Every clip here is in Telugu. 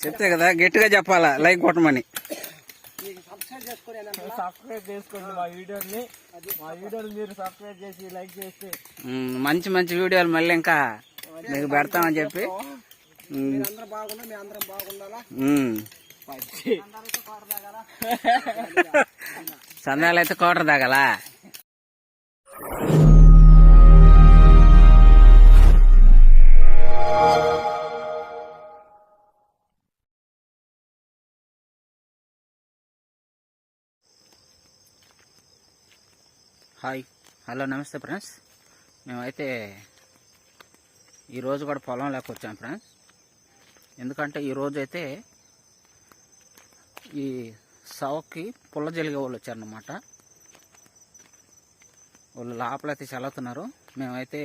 చెప్తా కదా గట్టిగా చెప్పాలా లైక్ కొట్టమని. మంచి మంచి వీడియోలు మళ్ళీ ఇంకా మీకు పెడతామని చెప్పి. బాగుండాలా సందాలు అయితే కోటర్ దాగలా? హాయ్. హలో నమస్తే ఫ్రెండ్స్ మేమైతే ఈరోజు కూడా పొలం లేక వచ్చాం ఫ్రెండ్స్ ఎందుకంటే ఈరోజు అయితే ఈ సవకి పుల్ల జలిగే వాళ్ళు వచ్చారనమాట వాళ్ళు లోపలైతే చల్లుతున్నారు. మేమైతే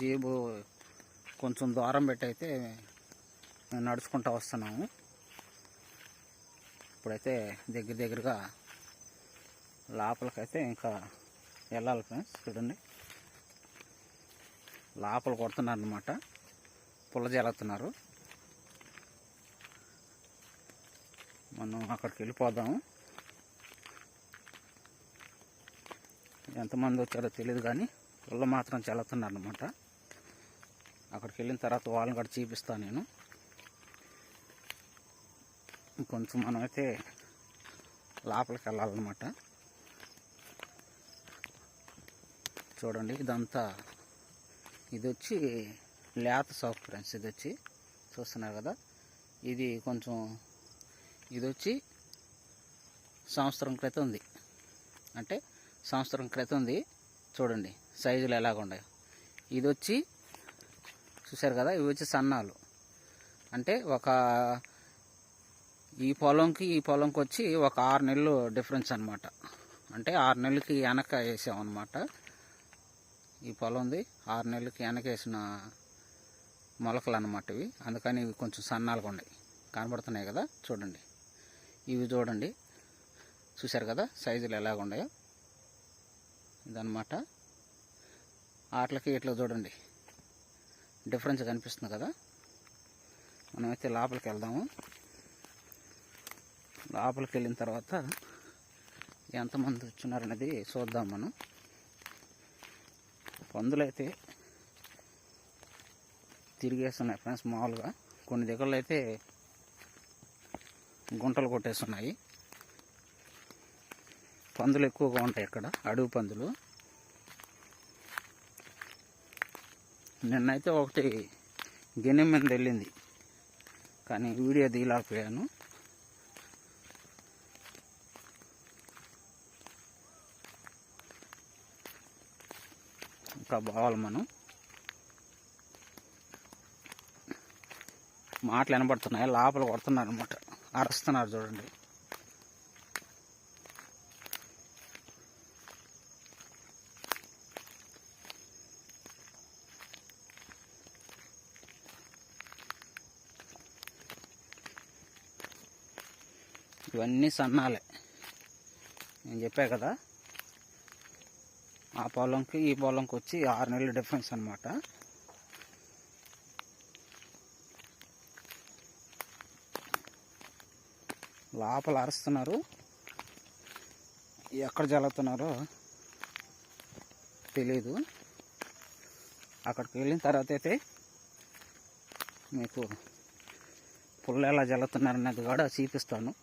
జీబు కొంచెం దూరం పెట్టి అయితే మేము నడుచుకుంటూ వస్తున్నాము. ఇప్పుడైతే దగ్గర దగ్గరగా లోపలికైతే ఇంకా వెళ్ళాలి ఫ్రెండ్స్ చూడండి. లోపల కొడుతున్నారనమాట పుల్ల జల్లుతున్నారు. మనం అక్కడికి వెళ్ళిపోదాము. ఎంతమంది వచ్చారో తెలియదు కానీ పుల్ల మాత్రం చల్లుతున్నారు అనమాట అక్కడికి వెళ్ళిన తర్వాత వాళ్ళని కూడా చూపిస్తాను నేను. కొంచెం మనమైతే లోపలికి వెళ్ళాలన్నమాట. చూడండి ఇదంతా ఇది వచ్చి లేత సాఫ్ట్ ఫ్రెండ్స్ ఇది వచ్చి చూస్తున్నారు కదా. ఇది కొంచెం ఇది వచ్చి సంవత్సరం క్రితం ఉంది. అంటే సంవత్సరం క్రితం ఉంది. చూడండి సైజులు ఎలాగ ఉన్నాయో. ఇది వచ్చి చూసారు కదా ఇవి వచ్చి సన్నాలు. అంటే ఒక ఈ పొలంకి ఈ పొలంకి వచ్చి ఒక ఆరు నెలలు డిఫరెన్స్ అనమాట అంటే ఆరు నెలలకి వెనక వేసామన్నమాట. ఈ పొలం ఉంది ఆరు నెలలకి వెనక వేసిన మొలకలు అన్నమాట ఇవి. అందుకని ఇవి కొంచెం సన్నాలుగా ఉన్నాయి. కనబడుతున్నాయి కదా చూడండి. ఇవి చూడండి. చూశారు కదా? సైజులు ఎలాగ ఉన్నాయో? ఇదన్నమాట. ఆటలకి ఇట్లా చూడండి. డిఫరెన్స్ కనిపిస్తుంది కదా? మనమైతే లోపలికి వెళ్దాము. లోపలికి వెళ్ళిన తర్వాత ఎంతమంది వచ్చినారనేది చూద్దాం మనం. పందులైతే తిరిగేస్తున్నాయి ఫ్రెండ్స్ మామూలుగా. కొన్ని దగ్గరలో అయితే గుంటలు కొట్టేస్తున్నాయి. పందులు ఎక్కువగా ఉంటాయి ఇక్కడ అడవి పందులు. నిన్నైతే ఒకటి గిన్నె మీద వెళ్ళింది కానీ వీడియో తీయలేకపోయాను. ఇంకా బావాలి మనం. మాటలు వినబడుతున్నాయి లోపల కొడుతున్నారు అనమాట అరుస్తున్నారు చూడండి. ఇవన్నీ సన్నాలే. నేను చెప్పా కదా ఆ పొలంకి ఈ పొలంకి వచ్చి ఆరు నెలల డిఫరెన్స్ అనమాట లోపల అరుస్తున్నారు. ఎక్కడ జల్లుతున్నారో తెలీదు. అక్కడికి వెళ్ళిన తర్వాత అయితే మీకు పుల్ల ఎలా జల్లుతున్నారన్నది కూడా చూపిస్తాను.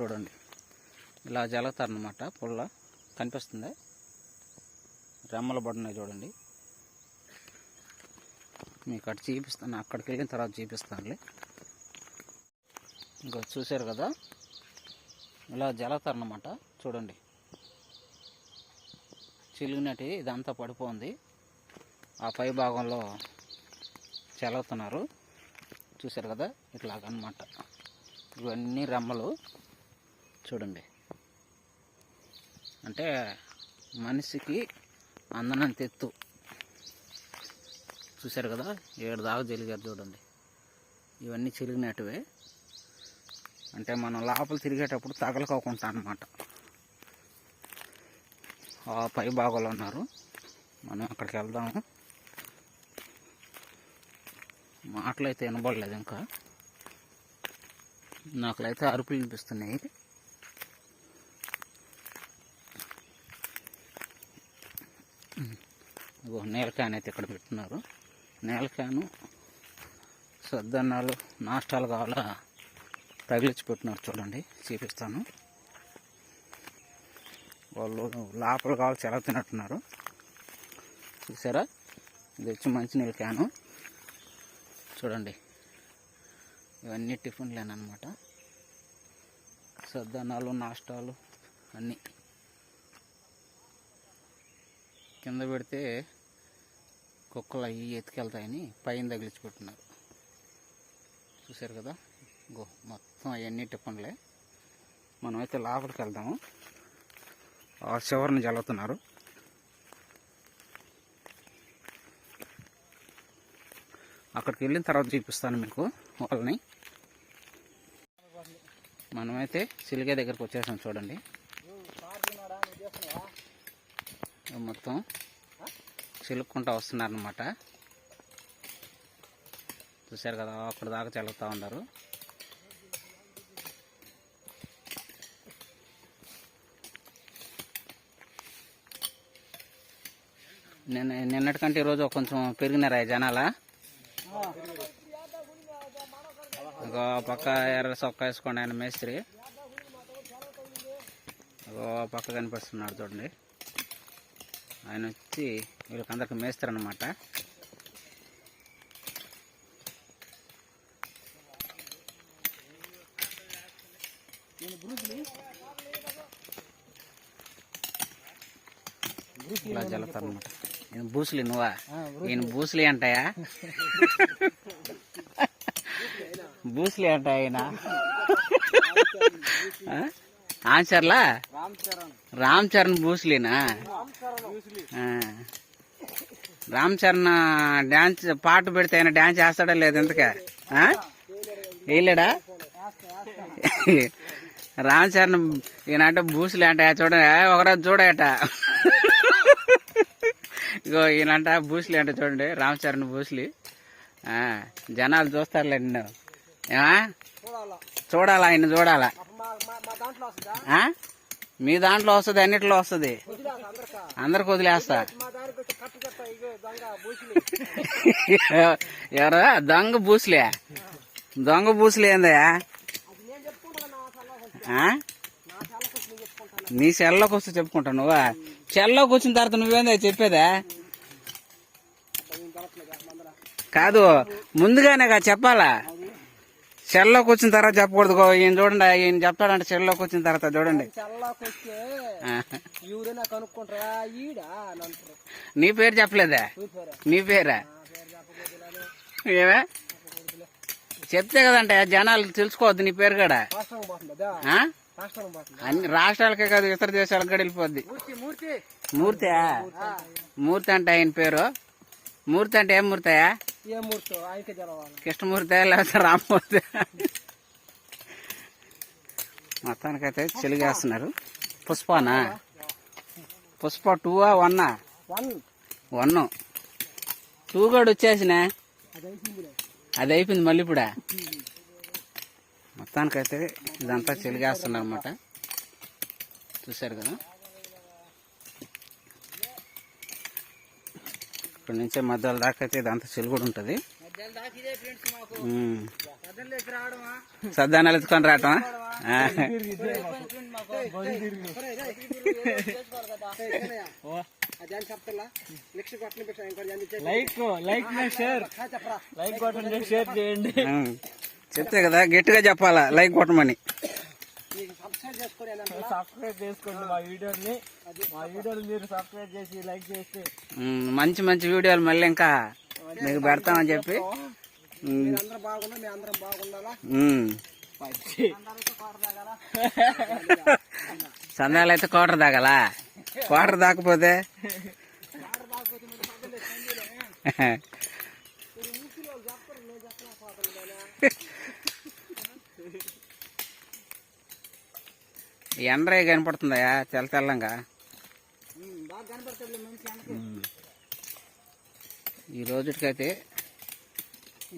చూడండి. ఇలా జల్లుతారనమాట పుల్ల. కనిపిస్తుంది. రెమ్మలు పడినాయి చూడండి. మీకు అటు చూపిస్తాను అక్కడికి వెళ్ళిన తర్వాత చూపిస్తానులే. ఇంకా చూశారు కదా? ఇలా జలతారనమాట చూడండి. చిలుగునటి ఇదంతా పడిపోయింది ఆ పై భాగంలో చల్లుతున్నారు. చూశారు కదా? ఇట్లాగనమాట. ఇవన్నీ రెమ్మలు చూడండి. అంటే మనిషికి అందనంత ఎత్తు చూశారు కదా? ఏడు దాకా జరిగారు చూడండి. ఇవన్నీ చిరిగినట్టువే. అంటే మనం లోపల తిరిగేటప్పుడు తగలకోకుండా అనమాట ఆ పై భాగంలో ఉన్నారు. మనం అక్కడికి వెళ్దాము. మాటలు అయితే వినబడలేదు ఇంకా. నాకులైతే అరుపులు వినిపిస్తున్నాయి. ఇదిగో నేల క్యాన్ అయితే ఇక్కడ పెట్టున్నారు. నేల క్యాను సద్దన్నాలు నాష్టాలు కావాలా తగిలించి పెట్టినారు చూడండి చూపిస్తాను. వాళ్ళు లోపల కావాలి ఎలా తినట్టున్నారు చూసారా? ఇది వచ్చి మంచినీళ్ళ క్యాను చూడండి ఇవన్నీ టిఫిన్లేనమాట సద్దన్నాలు నాష్టాలు అన్నీ. కింద పెడితే కుక్కలు అవి ఎత్తుకెళ్తాయని పైన తగిలించి చూశారు కదా? గో మొత్తం అవన్నీ టిఫిన్లే. మనమైతే లోపలికి వెళ్దాము. ఆ చివరిని జల్లుతున్నారు అక్కడికి వెళ్ళిన తర్వాత చూపిస్తాను మీకు వాళ్ళని. మనమైతే సిలిగే దగ్గరకు వచ్చేసాం చూడండి. మొత్తం చిలుక్కుంటా వస్తున్నారనమాట చూశారు కదా అక్కడ దాకా చల్లుతూ ఉన్నారు. నిన్న నిన్నటికంటే ఈరోజు కొంచెం పెరిగినారా ఈ జనాల? ఒక పక్క ఎర్ర సొక్క వేసుకోండి ఆయన మేస్త్రి. ఒక పక్క కనిపిస్తున్నాడు చూడండి. ఆయన వచ్చి వీళ్ళకందరికి మేస్త్రి అనమాట ఇలా జల్లుతారు అనమాట ఈయన బూసులి నువ్వా? ఈయన బూసులి అంటాయా? బూసులి అంట ఆయన ఆ? ఆన్సర్లా రామ్ చరణ్. బూస్లీనా రామ్ చరణ్. డాన్స్ పాట పెడితే ఆయన డాన్స్ చేస్తాడా లేదు ఎందుకే వేయలేడా? రామ్ చరణ్ ఈయనంటే బూసులే అంట చూడ ఒకరోజు చూడట. ఇగో ఈయనంట బూస్లీ అంట చూడండి రామ్ చరణ్ బూస్లీ ఆ, జనాలు చూస్తారులే నిన్ను. చూడాలా? ఆయన చూడాలా? మా దాంట్లో వస్తుందా? ఆ? మీ దాంట్లో వస్తుంది అన్నిట్లో వస్తుంది. అందరికా? వదిలేస్తా. ఎవరు? దొంగ బూసులే. దొంగ బూసులే ఏందయ్యా? నా సెల్లోకి వస్తే చెప్పుకుంటావు నువ్వా? సెల్లోకి వచ్చిన తర్వాత నువ్వేందో చెప్పేదా? కాదు ముందుగానే చెప్పాలా? సెల్లోకి వచ్చిన తర్వాత చెప్పకూడదు ఈయన చూడండి ఈయన చెప్తాడంటే సెల్లోకి వచ్చిన తర్వాత చూడండి. చల్లాకి నీ పేరు చెప్పలేదా? నీ పేరా? ఏమే? చెప్తే కదంటే జనాలు తెలుసుకోవద్దు నీ పేరు కూడా? అన్ని రాష్ట్రాలకే కాదు ఇతర దేశాలకు కూడా వెళ్ళిపోద్ది మూర్తి. మూర్తి అంటే ఆయన పేరు? మూర్తి అంటే ఏం మూర్తయా? ఏ మూర్తి? ఆయనకే తెలవాలి. కృష్ణమూర్తి లేకపోతే రామ్మూర్తి? మొత్తానికైతే చెలిగేస్తున్నారు పుష్పనా? పుష్ప వన్నా? వన్. వన్. టూ కూడా వచ్చేసిన? అది అయిపోయింది మళ్ళీ ఇప్పుడా? మొత్తానికైతే ఇదంతా చెలిగేస్తున్నారు అనమాట చూశారు కదా? ఇక్కడ నుంచే మధ్యలో దాకా అయితే ఇదంతా చెలి కూడా ఉంటుంది. సద్దానాలు ఎత్తుకొని రావటం అదేం చెప్తా నెక్స్ట్ కొట్టని పెట్టా ఇంకోటి అన్ని చేసి లైక్ లైక్ షేర్. ఖా చెప్పరా లైక్ కొట్టండి షేర్ చేయండి. చెప్తే కదా గట్టిగా చెప్పాలా లైక్ కొట్టమని. సబ్స్క్రైబ్ చేసుకొని అని అంటారా? సబ్స్క్రైబ్ చేసుకోండి మా వీడియోని. మా వీడియోని మీరు సబ్స్క్రైబ్ చేసి లైక్ చేస్తే. మంచి మంచి వీడియోలు మళ్ళీ ఇంకా మీకు పెడతామని చెప్పి. బాగున్నా మీ అందరం బాగుండాలా? సందాలు అయితే కోటర్ దాగలా కోటర్ దాకపోతే ఇప్పుడు ముసలి వాళ్ళు చెప్తారు నేను చెప్పలేకపోతున్నాను ఎండ్రే కనపడుతుందా తెల్ల తెల్లంగా. ఈ రోజుకైతే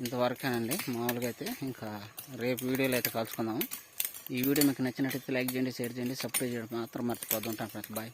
ఇంతవరకేనండి. మామూలుగా అయితే ఇంకా రేపు వీడియోలో అయితే కలుసుకుందాము. ఈ వీడియో మీకు నచ్చినట్టయితే లైక్ చేయండి షేర్ చేయండి సబ్స్క్రైబ్ చేయడం. మాత్రం మర్చిపోద్దు. ఫ్రెండ్స్. బాయ్.